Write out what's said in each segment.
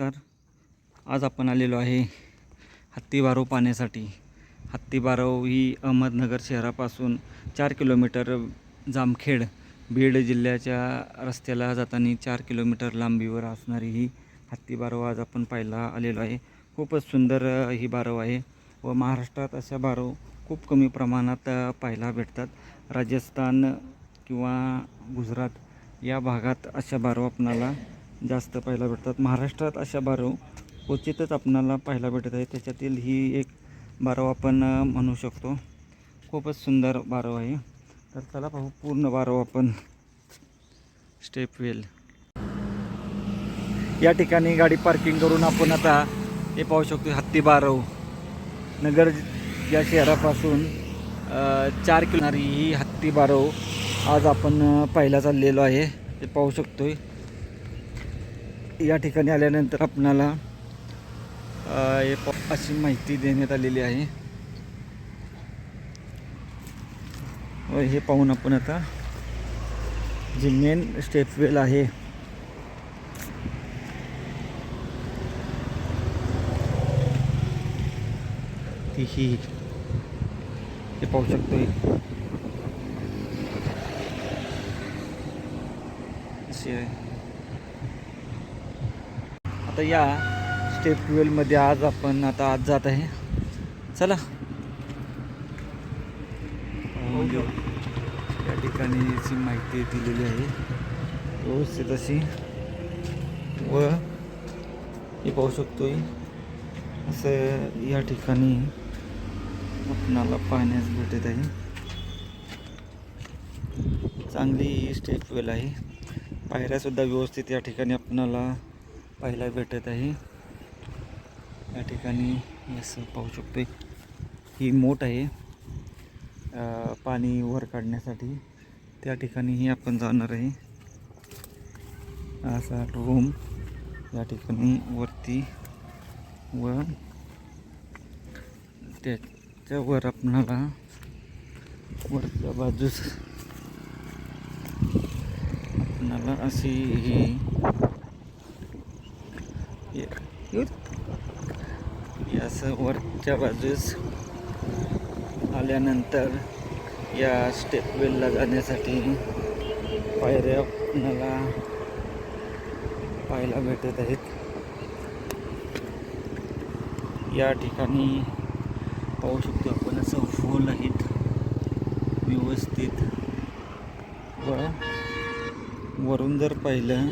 नमस्कार. आज आपण आलेलो आहे हत्तीबारव पाण्यासाठी हत्तीबारव ही अहमदनगर शहरापासून चार किलोमीटर जामखेड बीड जिल्ह्याच्या रस्त्याला जाताना चार किलोमीटर लांबीवर असणारी ही हत्तीबारव आज आपण पाहायला आलेलो आहे. खूपच सुंदर ही बारव आहे व महाराष्ट्रात अशा बारव खूप कमी प्रमाणात पाहायला भेटतात. राजस्थान किंवा गुजरात या भागात अशा बारव आपणाला जास्त पाहायला भेटतात. महाराष्ट्रात अशा बारव क्वचितच आपणाला पाहायला भेटत आहे त्याच्यातील ही एक बारव आपण म्हणू शकतो. खूपच सुंदर बारव आहे. तर चला पाहू पूर्ण बारव आपण. Step well. या ठिकाणी गाडी पार्किंग करून आपण आता हे पाहू शकतो हत्ती बारव. नगर या शहरापासून चार किलोमीटर ही हत्ती बारव आज आपण पाहायला चाललेलो आहे. ते पाहू शकतोय. या ठिकाणी आल्यानंतर आपणाला हे अशी माहिती देण्यात आलेली आहे. व हे पाहून आपण आता जे मेन स्टेपवेल आहे ती ही हे पाहू शकतो अशी आहे. आता या स्टेप ट्वेल्वमध्ये आज आपण आता आज जात आहे. चला. घेऊ. या ठिकाणीची माहिती दिलेली आहे व्यवस्थित अशी. व हे पाहू शकतोय असं या ठिकाणी आपणाला पाहण्यास भेटत आहे. चांगली स्टेप वेल आहे. पायऱ्यासुद्धा व्यवस्थित या ठिकाणी आपणाला पाहायला भेटत आहे. या ठिकाणी असं पाहू शकतो ही मोठ आहे. पाणी वर काढण्यासाठी. त्या ठिकाणीही आपण जाणार आहे. असा रूम या ठिकाणी वरती व त्याच्यावर आपणाला वरच्या बाजूस आपणाला अशी ही हे- हे असं वरच्या बाजूस आल्यानंतर या स्टेपवेलला जाण्यासाठी पायऱ्या आपल्याला पाहायला भेटत आहेत. या ठिकाणी पाहू शकतो आपण असं फूल आहेत. व्यवस्थित. व वरून जर पाहिलं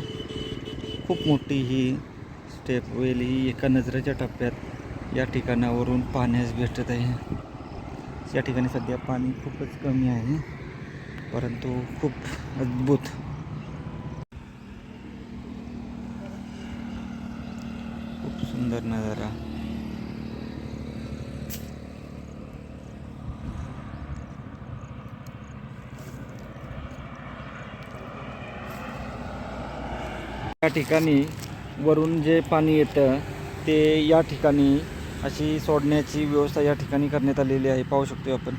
खूप मोठी ही स्टेपवेल ही एका नजरेच्या टप्प्यात या ठिकाणावरून पाहण्यास भेटत आहे. या ठिकाणी सध्या पाणी खूपच कमी आहे. परंतु खूप अद्भुत. खूप सुंदर नजारा. या ठिकाणी वरून जे पाणी येतं ते या ठिकाणी अशी सोडण्याची व्यवस्था या ठिकाणी करण्यात आलेली आहे. पाहू शकतो आपण.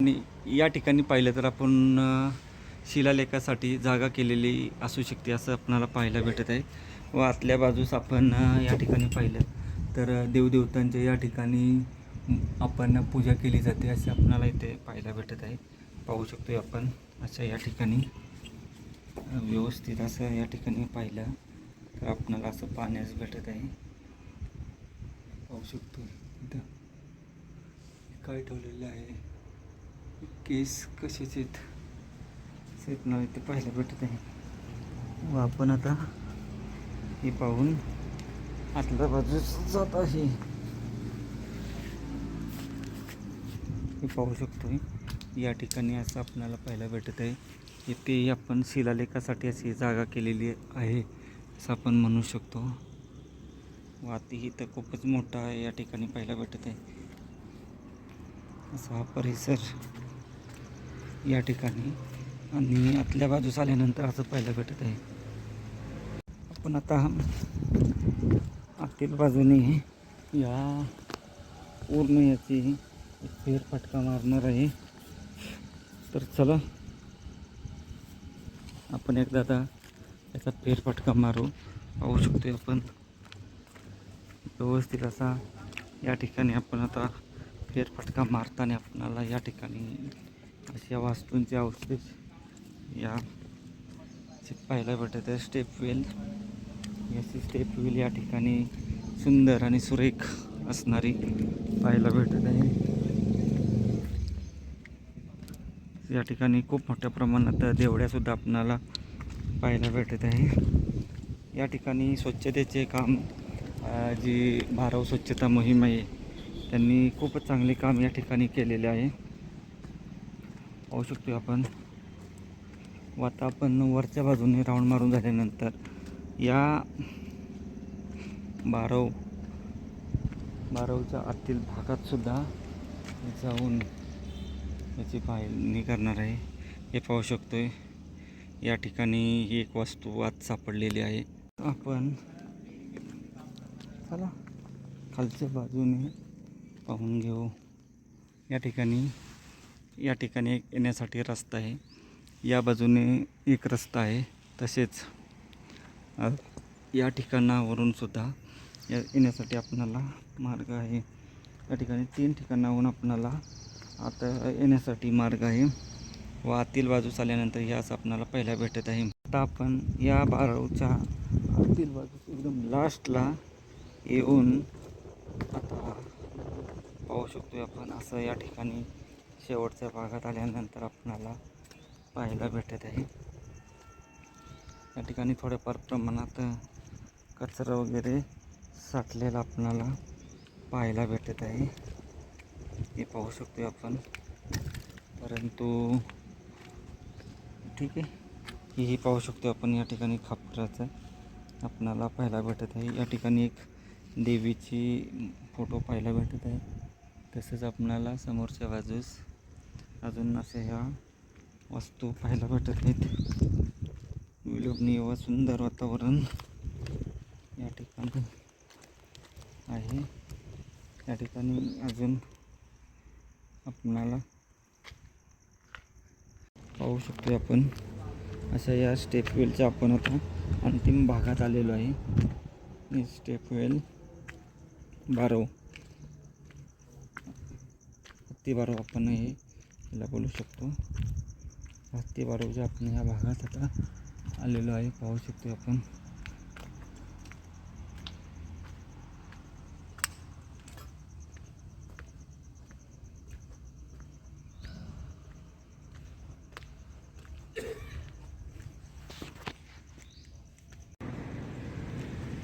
आणि या ठिकाणी पाहिलं तर आपण शिलालेखासाठी जागा केलेली असू शकते असं आपणाला पाहायला भेटत आहे. व आतल्या बाजूस आपण या ठिकाणी पाहिलं तर देवदेवतांच्या या ठिकाणी आपण पूजा केली जाते असे आपणाला इथे पाहायला भेटत आहे. पाहू शकतो आपण अशा या ठिकाणी व्यवस्थित असं या ठिकाणी पाहिलं तर आपणाला असं पाहण्यास भेटत आहे. पाहू शकतो इथं काय ठेवलेलं आहे? केस कशाचे आहेत? सेट नाव ते पाहायला भेटत आहे. व आपण आता हे पाहून आतल्या बाजूस जात आहे. हे पाहू शकतो या ठिकाणी असं आपल्याला पाहायला भेटत आहे. इथे आपण शिलालेखासाठी अशी जागा केलेली आहे असं आपण म्हणू शकतो. वाती तर खूपच मोठा आहे या ठिकाणी पाहायला भेटत आहे. असा हा परिसर या ठिकाणी. आणि आतल्या बाजूस आल्यानंतर असं पाहायला भेटत आहे. आपण आता आतील बाजूने या पूर्ण याची फेरफटका मारणार आहे. तर चला आपण एकदा आता याचा फेरफटका मारू. पाहू शकतो आपण. व्यवस्थित असा या ठिकाणी आपण आता फेरफटका मारताना आपणाला या ठिकाणी अशा वास्तूंचे अवशेष या. चे पाहायला भेटत आहे स्टेपवेल याची स्टेपवेल या ठिकाणी सुंदर आणि सुरेख असणारी पाहायला भेटत आहे. या ठिकाणी खूप मोठ्या प्रमाणात देवड्यासुद्धा आपणाला पाहायला भेटत आहे. या ठिकाणी स्वच्छतेचे काम जी भाराव स्वच्छता मोहीम आहे त्यांनी खूपच चांगले काम या ठिकाणी केलेले आहे. पाहू शकतो आपण. व आता आपण वरच्या बाजूने राऊंड मारून झाल्यानंतर या बारव बारवच्या आतील भागात सुद्धा जाऊन याची पाहणी करणार आहे. हे पाहू शकतोय. या ठिकाणी ही एक वस्तू आज सापडलेली आहे. आपण चला खालच्या बाजूने पाहून घेऊ. या ठिकाणी या ठिकाणी एक येण्यासाठी रस्ता आहे. या बाजूने एक रस्ता आहे. तसेच या ठिकाणावरून सुद्धा या येण्यासाठी आपणाला मार्ग आहे. या ठिकाणी तीन ठिकाणाहून आपणाला आता येण्यासाठी मार्ग आहे. व आतील बाजूस आल्यानंतर याच आपणाला पहिला भेटत आहे. आता आपण या बारावच्या आतील बाजूस एकदम लास्टला येऊन आता पाहू शकतो आपण. असं या ठिकाणी शेवटच्या भागात आल्यानंतर आपणाला पाहायला भेटत आहे. या ठिकाणी थोड्याफार प्रमाणात कचरा वगैरे साठलेला आपणाला पाहायला भेटत आहे. हे पाहू शकतो आपण. परंतु ठीक आहे. हेही पाहू शकतो आपण या ठिकाणी खापराचं आपणाला पाहायला भेटत आहे. या ठिकाणी एक देवीची फोटो पाहायला भेटत आहे. तसंच आपणाला समोरच्या बाजूस अजून अशा ह्या वस्तू पाहायला भेटत आहेत विलोभनीय व सुंदर वातावरण या ठिकाणी आहे. या ठिकाणी अजून आपणाला पाहू शकतो आपण. अशा या स्टेप वेलच्या आपण आता अंतिम भागात आलेलो आहे. स्टेपवेल स्टेप वेल बारव. हत्ती बारव आपण हे याला बोलू शकतो. रात्री बारा वाजे आपण या भागात आता आलेलो आहे. पाहू शकतो आपण.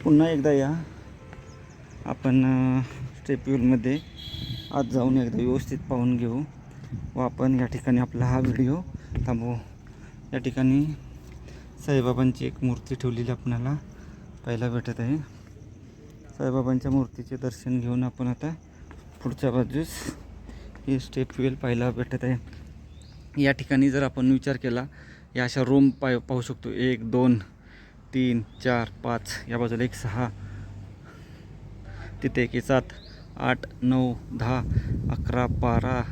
पुन्हा एकदा या. आपण स्टेप्यूलमध्ये आज जाऊन एकदा व्यवस्थित पाहून घेऊ. व आपण या ठिकाणी आपला हा व्हिडिओ थांबवू. या ठिकाणी साईबाबांची एक मूर्ती ठेवलेली आपणाला पाहायला भेटत आहे. साईबाबांच्या मूर्तीचे दर्शन घेऊन आपण आता पुढच्या बाजूस ही स्टेप वेल पाहायला भेटत आहे. या ठिकाणी जर आपण विचार केला या अशा रूम पाय पाहू शकतो. एक दोन तीन चार पाच या बाजूला एक सहा तिथे एक सात आठ नऊ दहा अकरा बारा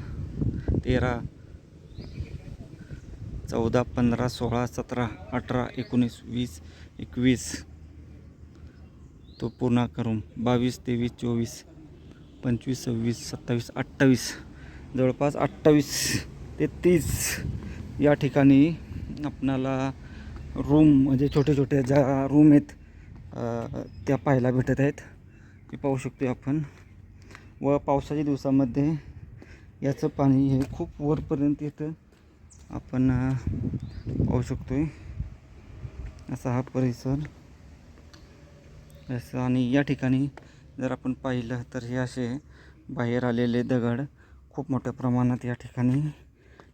तेरा चौदा पंधरा सोळा सतरा अठरा एकोणीस वीस एकवीस. तो पूर्ण करून बावीस तेवीस चोवीस पंचवीस सव्वीस सत्तावीस अठ्ठावीस. जवळपास अठ्ठावीस ते तीस या ठिकाणी आपणाला रूम म्हणजे छोटे छोटे ज्या रूम आहेत त्या पाहायला भेटत आहेत. ते पाहू शकतो आपण. व पावसाच्या दिवसामध्ये याचं पाणी हे खूप वरपर्यंत येतं. आपण पाहू शकतो असा हा परिसर. असं आणि या ठिकाणी जर आपण पाहिलं तर हे असे बाहेर आलेले दगड खूप मोठ्या प्रमाणात या ठिकाणी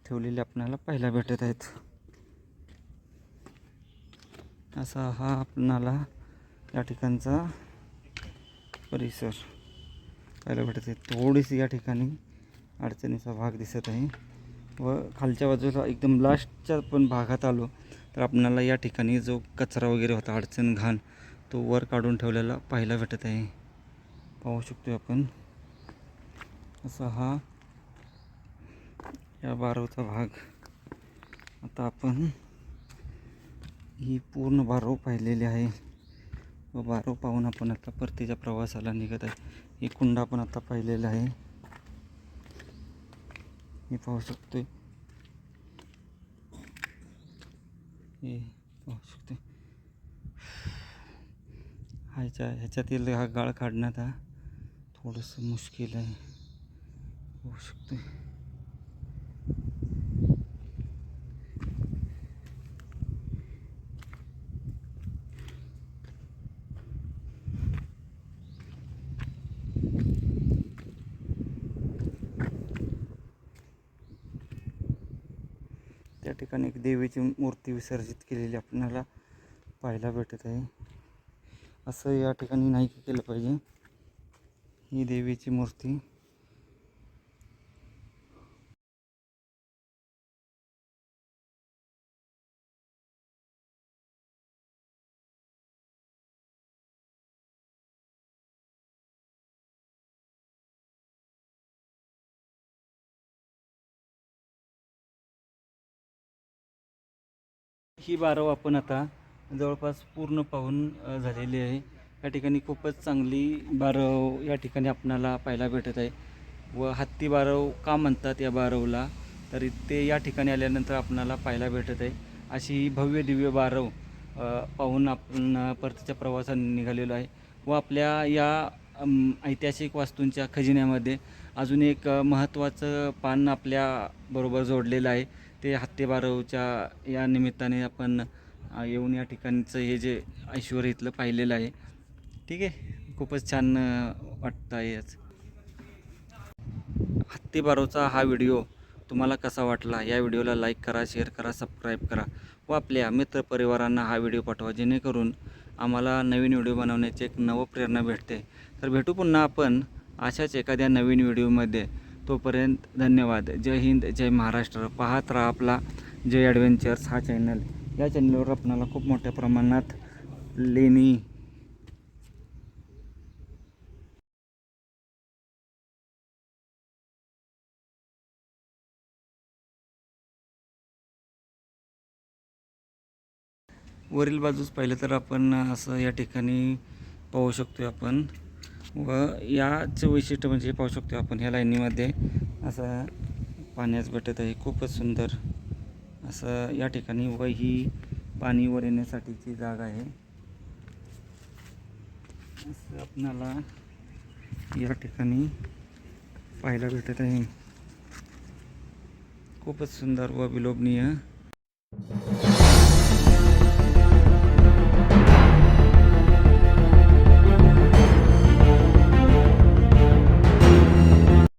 ठेवलेले आपल्याला पाहायला भेटत आहेत. असा हा आपणाला या ठिकाणचा परिसर पाहायला भेटत आहे. थोडीशी या ठिकाणी अडचणीचा भाग दिसत आहे. व खालच्या बाजूला एकदम लास्टच्या पण भागात आलो तर आपणाला या ठिकाणी जो कचरा वगैरे होता अडचण घाण तो वर काढून ठेवलेला पाहायला भेटत आहे. पाहू शकतो आपण. असा हा या बारवचा भाग. आता आपण ही पूर्ण बारव पाहिलेली आहे. व बारव पाहून आपण आता परतीच्या प्रवासाला निघत आहे. ही कुंड आपण आता पाहिलेला आहे. मी पाहू शकतोय. हे पाहू शकतोय. ह्याच्या ह्याच्यातील हा गाळ काढण्यात हा थोडंसं मुश्किल आहे. होऊ शकतोय. ठिकाणी एक देवीची मूर्ती विसर्जित केलेली आपल्याला पाहायला भेटत आहे. असं या ठिकाणी नाही केलं पाहिजे. ही देवीची मूर्ती ही बारव आपण आता जवळपास पूर्ण पाहून झालेली आहे. या ठिकाणी खूपच चांगली बारव या ठिकाणी आपणाला पाहायला भेटत आहे. व हत्ती बारव का म्हणतात या बारवला तर ते या ठिकाणी आल्यानंतर आपणाला पाहायला भेटत आहे. अशी ही भव्य दिव्य बारव पाहून आपण परतीच्या प्रवासाने निघालेलो आहे. व आपल्या या ऐतिहासिक वास्तूंच्या खजिन्यामध्ये अजून एक महत्त्वाचं पान आपल्या बरोबर जोडलेलं आहे. ते हत्ती बारवच्या या निमित्ताने आपण येऊन या ठिकाणचं हे जे ऐश्वर इथलं पाहिलेलं आहे ठीक आहे? खूपच छान वाटतं आहे याच. हत्ती बारवचा हा व्हिडिओ तुम्हाला कसा वाटला? या व्हिडिओला लाईक करा शेअर करा सबस्क्राईब करा व आपल्या मित्रपरिवारांना हा व्हिडिओ पाठवा जेणेकरून आम्हाला नवीन व्हिडिओ बनवण्याची एक नवं प्रेरणा भेटते. तर भेटू पुन्हा आपण अशाच एखाद्या नवीन व्हिडिओमध्ये. तोपर्यंत धन्यवाद. जय हिंद जय महाराष्ट्र. पाहत राहा आपला जय ॲडव्हेंचर्स हा चॅनल या चॅनलवर आपणाला खूप मोठ्या प्रमाणात लेणी. वरील बाजूस पाहिलं तर आपण असं या ठिकाणी पाहू शकतो आपण. व याचं वैशिष्ट्य म्हणजे पाहू शकतो आपण ह्या लाईनीमध्ये असं पाण्यास भेटत आहे खूपच सुंदर. असं या ठिकाणी व ही पाणी वर येण्यासाठीची जागा आहे. असं आपणाला या ठिकाणी पाहायला भेटत आहे. खूपच सुंदर व विलोभनीय.